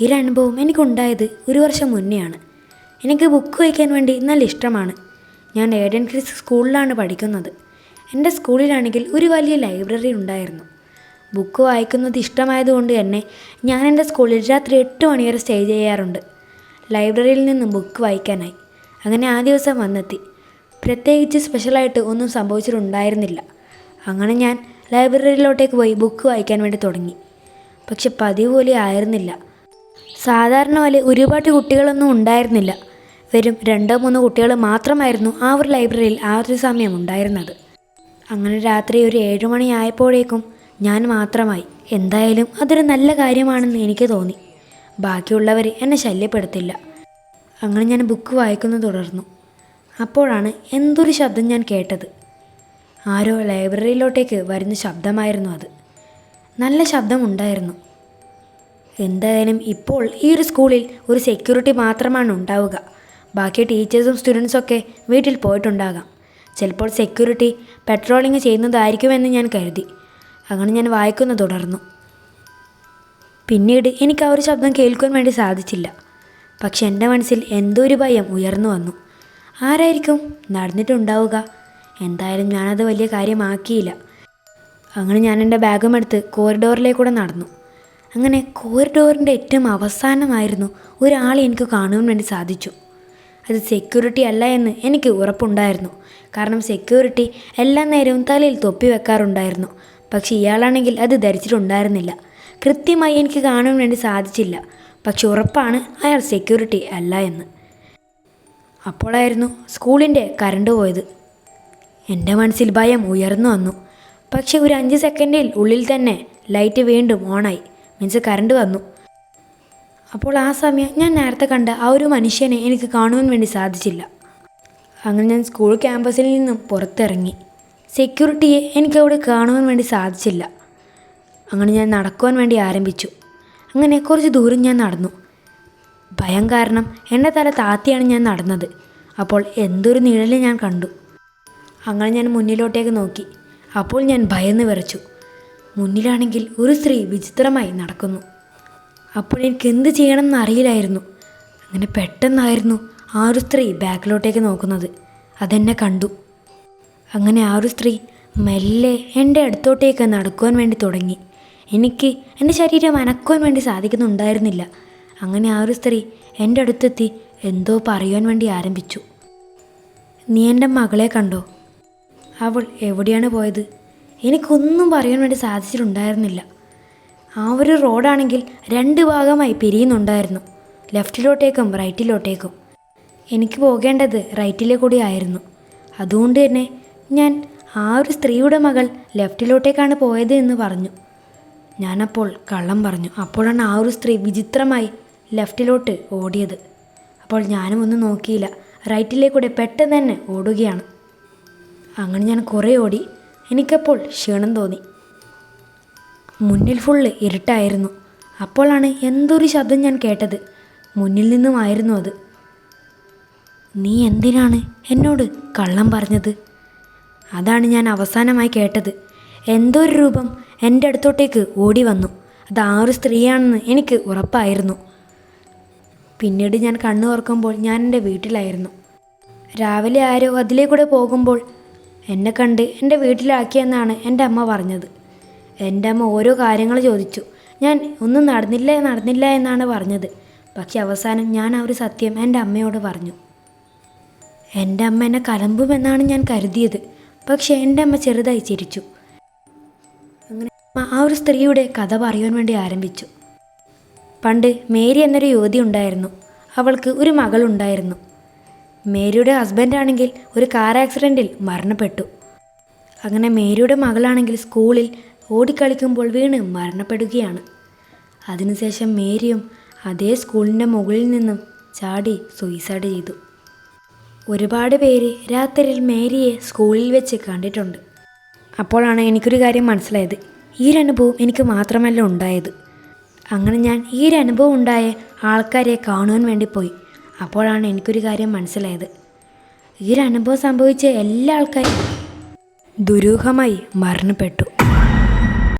ഈ ഒരു അനുഭവം എനിക്കുണ്ടായത് ഒരു വർഷം മുന്നെയാണ്. എനിക്ക് ബുക്ക് വായിക്കാൻ വേണ്ടി നല്ല ഇഷ്ടമാണ്. ഞാൻ ഏഡൻ ക്രിസ് സ്കൂളിലാണ് പഠിക്കുന്നത്. എന്റെ സ്കൂളിലാണെങ്കിൽ ഒരു വലിയ ലൈബ്രറി ഉണ്ടായിരുന്നു. ബുക്ക് വായിക്കുന്നത് ഇഷ്ടമായതുകൊണ്ട് തന്നെ ഞാൻ എന്റെ സ്കൂളിൽ രാത്രി എട്ട് മണിവരെ സ്റ്റേ ചെയ്യാറുണ്ട്. ലൈബ്രറിയിൽ നിന്നും ബുക്ക് വായിക്കാനായി. അങ്ങനെ ആ ദിവസം വന്നെത്തി. പ്രത്യേകിച്ച് സ്പെഷ്യലായിട്ട് ഒന്നും സംഭവിച്ചിട്ടുണ്ടായിരുന്നില്ല. അങ്ങനെ ഞാൻ ലൈബ്രറിയിലോട്ടേക്ക് പോയി ബുക്ക് വായിക്കാൻ വേണ്ടി തുടങ്ങി. പക്ഷെ പതിവ് പോലെ ആയിരുന്നില്ല. സാധാരണ പോലെ ഒരുപാട് കുട്ടികളൊന്നും ഉണ്ടായിരുന്നില്ല. വെറും രണ്ടോ മൂന്നോ കുട്ടികൾ മാത്രമായിരുന്നു ആ ഒരു ലൈബ്രറിയിൽ ആ ഒരു സമയം ഉണ്ടായിരുന്നത്. അങ്ങനെ രാത്രി ഒരു ഏഴുമണി ആയപ്പോഴേക്കും ഞാൻ മാത്രമായി. എന്തായാലും അതൊരു നല്ല കാര്യമാണെന്ന് എനിക്ക് തോന്നി. ബാക്കിയുള്ളവർ എന്നെ ശല്യപ്പെടുത്തില്ല. അങ്ങനെ ഞാൻ ബുക്ക് വായിക്കുന്നു തുടർന്നു. അപ്പോഴാണ് എന്തൊരു ശബ്ദം ഞാൻ കേട്ടത്. ആരോ ലൈബ്രറിയിലോട്ടേക്ക് വരുന്ന ശബ്ദമായിരുന്നു അത്. നല്ല ശബ്ദമുണ്ടായിരുന്നു എന്തായാലും ഇപ്പോൾ ഈ ഒരു സ്കൂളിൽ ഒരു സെക്യൂരിറ്റി മാത്രമാണ് ഉണ്ടാവുക. ബാക്കി ടീച്ചേഴ്സും സ്റ്റുഡൻസും ഒക്കെ വീട്ടിൽ പോയിട്ടുണ്ടാകാം. ചിലപ്പോൾ സെക്യൂരിറ്റി പെട്രോളിങ് ചെയ്യുന്നതായിരിക്കുമെന്ന് ഞാൻ കരുതി. അങ്ങനെ ഞാൻ വായിക്കുന്ന തുടർന്നു. പിന്നീട് എനിക്ക് ആ ഒരു ശബ്ദം കേൾക്കുവാൻ വേണ്ടി സാധിച്ചില്ല. പക്ഷെ എന്റെ മനസ്സിൽ എന്തോ ഒരു ഭയം ഉയർന്നു വന്നു. ആരായിരിക്കും നടന്നിട്ടുണ്ടാവുക? എന്തായാലും ഞാനത് വലിയ കാര്യമാക്കിയില്ല. അങ്ങനെ ഞാൻ എന്റെ ബാഗും എടുത്ത് കോറിഡോറിലേക്കൂടെ നടന്നു. അങ്ങനെ കോറിഡോറിന്റെ ഏറ്റവും അവസാനമായിരുന്നു ഒരാളെ എനിക്ക് കാണുവാൻ വേണ്ടി സാധിച്ചു. അത് സെക്യൂരിറ്റി അല്ല എന്ന് എനിക്ക് ഉറപ്പുണ്ടായിരുന്നു. കാരണം സെക്യൂരിറ്റി എല്ലാ നേരവും തലയിൽ തൊപ്പി വെക്കാറുണ്ടായിരുന്നു. പക്ഷേ ഇയാളാണെങ്കിൽ അത് ധരിച്ചിട്ടുണ്ടായിരുന്നില്ല. കൃത്യമായി എനിക്ക് കാണുവാൻ വേണ്ടി സാധിച്ചില്ല. പക്ഷെ ഉറപ്പാണ് അയാൾ സെക്യൂരിറ്റി അല്ല എന്ന്. അപ്പോഴായിരുന്നു സ്കൂളിന്റെ കറണ്ട് പോയത്. എന്റെ മനസ്സിൽ ഭയം ഉയർന്നു വന്നു. പക്ഷെ ഒരു അഞ്ച് സെക്കൻഡിൽ ഉള്ളിൽ തന്നെ ലൈറ്റ് വീണ്ടും ഓണായി. മീൻസ് കറണ്ട് വന്നു. അപ്പോൾ ആ സമയം ഞാൻ നേരത്തെ കണ്ട ആ ഒരു മനുഷ്യനെ എനിക്ക് കാണുവാൻ വേണ്ടി സാധിച്ചില്ല. അങ്ങനെ ഞാൻ സ്കൂൾ ക്യാമ്പസിൽ നിന്നും പുറത്തിറങ്ങി. സെക്യൂരിറ്റിയെ എനിക്ക് അവിടെ കാണുവാൻ വേണ്ടി സാധിച്ചില്ല. അങ്ങനെ ഞാൻ നടക്കുവാൻ വേണ്ടി ആരംഭിച്ചു. അങ്ങനെ കുറച്ച് ദൂരം ഞാൻ നടന്നു. ഭയം കാരണം എന്റെ തല താത്തിയാണ് ഞാൻ നടന്നത്. അപ്പോൾ എന്തൊരു നിഴലിൽ ഞാൻ കണ്ടു. അങ്ങനെ ഞാൻ മുന്നിലോട്ടേക്ക് നോക്കി. അപ്പോൾ ഞാൻ ഭയന്ന് വിറച്ചു. മുന്നിലാണെങ്കിൽ ഒരു സ്ത്രീ വിചിത്രമായി നടക്കുന്നു. അപ്പോൾ എനിക്ക് എന്ത് ചെയ്യണമെന്ന് അറിയില്ലായിരുന്നു. അങ്ങനെ പെട്ടെന്നായിരുന്നു ആ ഒരു സ്ത്രീ ബാക്കിലോട്ടേക്ക് നോക്കുന്നത്. അതെന്നെ കണ്ടു. അങ്ങനെ ആ ഒരു സ്ത്രീ മെല്ലെ എന്റെ അടുത്തോട്ടേക്ക് നടക്കുവാൻ വേണ്ടി തുടങ്ങി. എനിക്ക് എന്റെ ശരീരം അനക്കുവാൻ വേണ്ടി സാധിക്കുന്നുണ്ടായിരുന്നില്ല. അങ്ങനെ ആ ഒരു സ്ത്രീ എന്റെ അടുത്തെത്തി എന്തോ പറയുവാൻ വേണ്ടി ആരംഭിച്ചു. നീ എന്റെ മകളെ കണ്ടോ? അവൾ എവിടെയാണ് പോയത്? എനിക്കൊന്നും പറയാൻ വേണ്ടി സാധിച്ചിട്ടുണ്ടായിരുന്നില്ല. ആ ഒരു റോഡാണെങ്കിൽ രണ്ട് ഭാഗമായി പിരിയുന്നുണ്ടായിരുന്നു. ലെഫ്റ്റിലോട്ടേക്കും റൈറ്റിലോട്ടേക്കും. എനിക്ക് പോകേണ്ടത് റൈറ്റിലെ കൂടി ആയിരുന്നു. അതുകൊണ്ട് തന്നെ ഞാൻ ആ ഒരു സ്ത്രീയുടെ മകൾ ലെഫ്റ്റിലോട്ടേക്കാണ് പോയത് എന്ന് പറഞ്ഞു. ഞാനപ്പോൾ കള്ളം പറഞ്ഞു. അപ്പോഴാണ് ആ ഒരു സ്ത്രീ വിചിത്രമായി ലെഫ്റ്റിലോട്ട് ഓടിയത്. അപ്പോൾ ഞാനും ഒന്നും നോക്കിയില്ല. റൈറ്റിലേക്കൂടെ പെട്ടെന്ന് തന്നെ ഓടുകയാണ്. അങ്ങനെ ഞാൻ കുറേ ഓടി. എനിക്കപ്പോൾ ക്ഷീണം തോന്നി. മുന്നിൽ ഫുള്ള് ഇരുട്ടായിരുന്നു. അപ്പോഴാണ് എന്തൊരു ശബ്ദം ഞാൻ കേട്ടത്. മുന്നിൽ നിന്നുമായിരുന്നു അത്. നീ എന്തിനാണ് എന്നോട് കള്ളം പറഞ്ഞത്? അതാണ് ഞാൻ അവസാനമായി കേട്ടത്. എന്തോ ഒരു രൂപം എന്റെ അടുത്തോട്ടേക്ക് ഓടി വന്നു. അത് ആ ഒരു സ്ത്രീയാണെന്ന് എനിക്ക് ഉറപ്പായിരുന്നു. പിന്നീട് ഞാൻ കണ്ണു തുറക്കുമ്പോൾ ഞാൻ എന്റെ വീട്ടിലായിരുന്നു. രാവിലെ ആരോ അതിലേ കൂടെ പോകുമ്പോൾ എന്നെ കണ്ട് എന്റെ വീട്ടിലാക്കിയെന്നാണ് എന്റെ അമ്മ പറഞ്ഞത്. എന്റെ അമ്മ ഓരോ കാര്യങ്ങൾ ചോദിച്ചു. ഞാൻ ഒന്നും നടന്നില്ല നടന്നില്ല എന്നാണ് പറഞ്ഞത്. പക്ഷെ അവസാനം ഞാൻ ആ ഒരു സത്യം എന്റെ അമ്മയോട് പറഞ്ഞു. എന്റെ അമ്മ എന്നെ കലമ്പുമെന്നാണ് ഞാൻ കരുതിയത്. പക്ഷേ എന്റെ അമ്മ ചെറുതായി ചിരിച്ചു. അങ്ങനെ ആ ഒരു സ്ത്രീയുടെ കഥ പറയുവാൻ വേണ്ടി ആരംഭിച്ചു. പണ്ട് മേരി എന്നൊരു യുവതി ഉണ്ടായിരുന്നു. അവൾക്ക് ഒരു മകളുണ്ടായിരുന്നു. മേരിയുടെ ഹസ്ബൻഡ് ആണെങ്കിൽ ഒരു കാർ ആക്സിഡന്റിൽ മരണപ്പെട്ടു. അങ്ങനെ മേരിയുടെ മകളാണെങ്കിൽ സ്കൂളിൽ ഓടിക്കളിക്കുമ്പോൾ വീണ് മരണപ്പെടുകയാണ്. അതിനുശേഷം മേരിയും അതേ സ്കൂളിന്റെ മുകളിൽ നിന്നും ചാടി സൂയിസൈഡ് ചെയ്തു. ഒരുപാട് പേര് രാത്രിയിൽ മേരിയെ സ്കൂളിൽ വെച്ച് കണ്ടിട്ടുണ്ട്. അപ്പോഴാണ് എനിക്കൊരു കാര്യം മനസ്സിലായത്. ഈ ഒരു അനുഭവം എനിക്ക് മാത്രമല്ല ഉണ്ടായത്. അങ്ങനെ ഞാൻ ഈ ഒരു അനുഭവം ഉണ്ടായ ആൾക്കാരെ കാണുവാൻ വേണ്ടി പോയി. അപ്പോഴാണ് എനിക്കൊരു കാര്യം മനസ്സിലായത്. ഈ ഒരു അനുഭവം സംഭവിച്ച എല്ലാ ആൾക്കാരും ദുരൂഹമായി മരണപ്പെട്ടു.